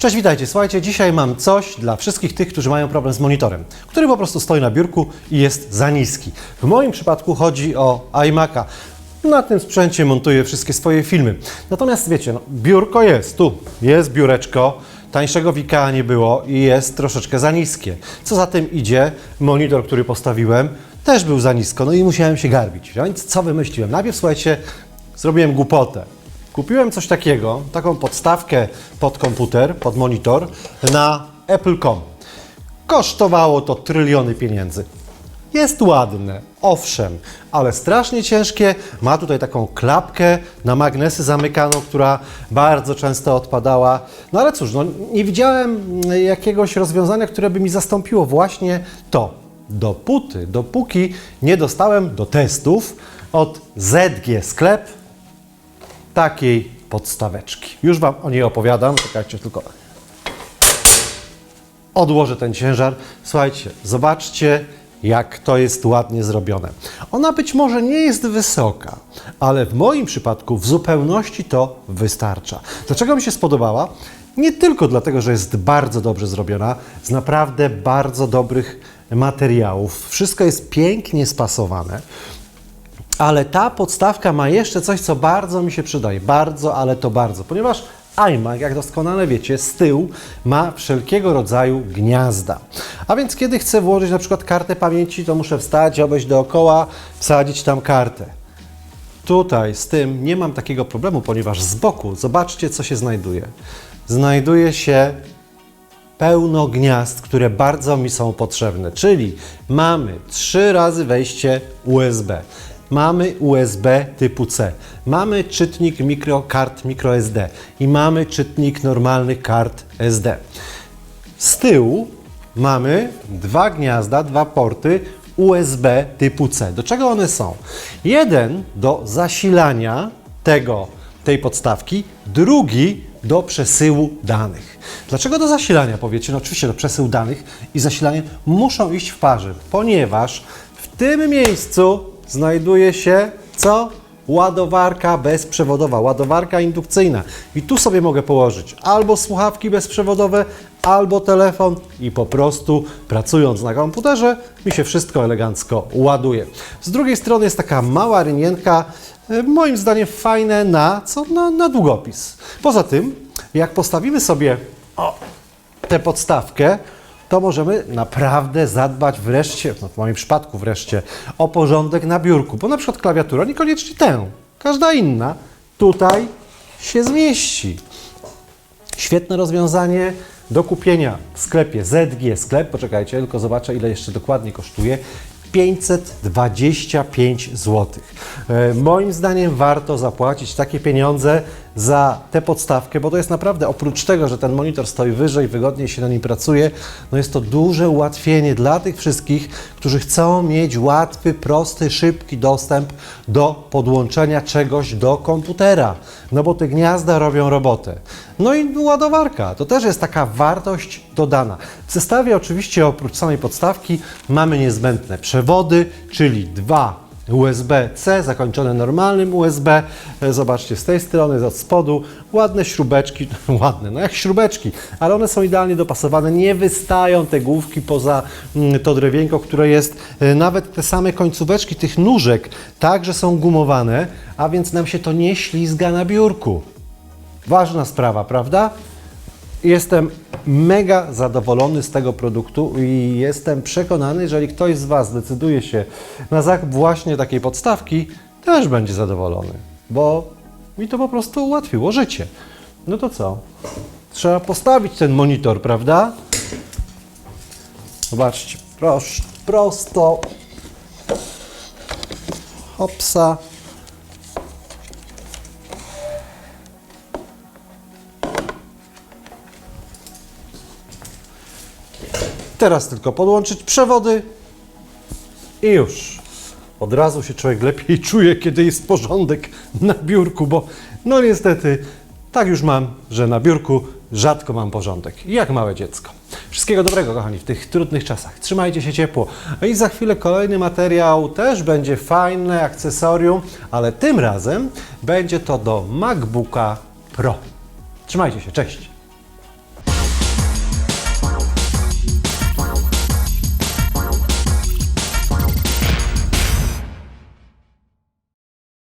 Cześć, witajcie. Słuchajcie, dzisiaj mam coś dla wszystkich tych, którzy mają problem z monitorem, który po prostu stoi na biurku i jest za niski. W moim przypadku chodzi o iMac'a. Na tym sprzęcie montuję wszystkie swoje filmy. Natomiast wiecie, no, biurko jest, tu jest biureczko, tańszego Wika nie było i jest troszeczkę za niskie. Co za tym idzie, monitor, który postawiłem, też był za nisko, no i musiałem się garbić. Więc co wymyśliłem? Najpierw, słuchajcie, zrobiłem głupotę. Kupiłem coś takiego, taką podstawkę pod komputer, pod monitor na Apple.com. Kosztowało to tryliony pieniędzy. Jest ładne, owszem, ale strasznie ciężkie. Ma tutaj taką klapkę na magnesy zamykaną, która bardzo często odpadała. No ale cóż, no, nie widziałem jakiegoś rozwiązania, które by mi zastąpiło właśnie to. Dopóty, dopóki nie dostałem do testów od ZG Sklep takiej podstaweczki. Już Wam o niej opowiadam, czekajcie tylko. Odłożę ten ciężar. Słuchajcie, zobaczcie, jak to jest ładnie zrobione. Ona być może nie jest wysoka, ale w moim przypadku w zupełności to wystarcza. Dlaczego mi się spodobała? Nie tylko dlatego, że jest bardzo dobrze zrobiona, z naprawdę bardzo dobrych materiałów. Wszystko jest pięknie spasowane. Ale ta podstawka ma jeszcze coś, co bardzo mi się przydaje. Bardzo, ale to bardzo. Ponieważ iMac, jak doskonale wiecie, z tyłu ma wszelkiego rodzaju gniazda. A więc kiedy chcę włożyć na przykład kartę pamięci, to muszę wstać, obejść dookoła, wsadzić tam kartę. Tutaj z tym nie mam takiego problemu, ponieważ z boku, zobaczcie co się znajduje. Znajduje się pełno gniazd, które bardzo mi są potrzebne. Czyli mamy trzy razy wejście USB. Mamy USB typu C. Mamy czytnik mikro, kart microSD i mamy czytnik normalnych kart SD. Z tyłu mamy dwa gniazda, dwa porty USB typu C. Do czego one są? Jeden do zasilania tego, tej podstawki, drugi do przesyłu danych. Dlaczego do zasilania powiecie? No oczywiście do przesyłu danych i zasilanie muszą iść w parze, ponieważ w tym miejscu znajduje się co? Ładowarka bezprzewodowa, ładowarka indukcyjna. I tu sobie mogę położyć albo słuchawki bezprzewodowe, albo telefon i po prostu pracując na komputerze mi się wszystko elegancko ładuje. Z drugiej strony jest taka mała rynienka, e, moim zdaniem fajne na co? Na, na długopis. Poza tym, jak postawimy sobie o, tę podstawkę, to możemy naprawdę zadbać wreszcie, no w moim przypadku wreszcie, o porządek na biurku, bo na przykład klawiatura, niekoniecznie tę, każda inna, tutaj się zmieści. Świetne rozwiązanie do kupienia w sklepie ZG Sklep. Poczekajcie, tylko zobaczę, ile jeszcze dokładnie kosztuje. 525 zł. E, moim zdaniem warto zapłacić takie pieniądze za tę podstawkę, bo to jest naprawdę oprócz tego, że ten monitor stoi wyżej, wygodniej się na nim pracuje, no jest to duże ułatwienie dla tych wszystkich, którzy chcą mieć łatwy, prosty, szybki dostęp do podłączenia czegoś do komputera. No bo te gniazda robią robotę. No i ładowarka, to też jest taka wartość dodana. W zestawie oczywiście oprócz samej podstawki mamy niezbędne przewody, czyli dwa USB-C zakończone normalnym USB. E, Zobaczcie z tej strony, od spodu, ładne śrubeczki, ładne, no jak śrubeczki, ale one są idealnie dopasowane, nie wystają te główki poza mm, to drewienko, które jest, e, nawet te same końcóweczki tych nóżek także są gumowane, a więc nam się to nie ślizga na biurku. Ważna sprawa, prawda? Jestem mega zadowolony z tego produktu i jestem przekonany, jeżeli ktoś z Was decyduje się na zakup właśnie takiej podstawki, też będzie zadowolony, bo mi to po prostu ułatwiło życie. No to co? Trzeba postawić ten monitor, prawda? Zobaczcie, prosto. Hopsa. Teraz tylko podłączyć przewody i już. Od razu się człowiek lepiej czuje, kiedy jest porządek na biurku, bo no niestety tak już mam, że na biurku rzadko mam porządek. Jak małe dziecko. Wszystkiego dobrego, kochani, w tych trudnych czasach. Trzymajcie się ciepło. I za chwilę kolejny materiał też będzie fajne akcesorium, ale tym razem będzie to do MacBooka Pro. Trzymajcie się, cześć.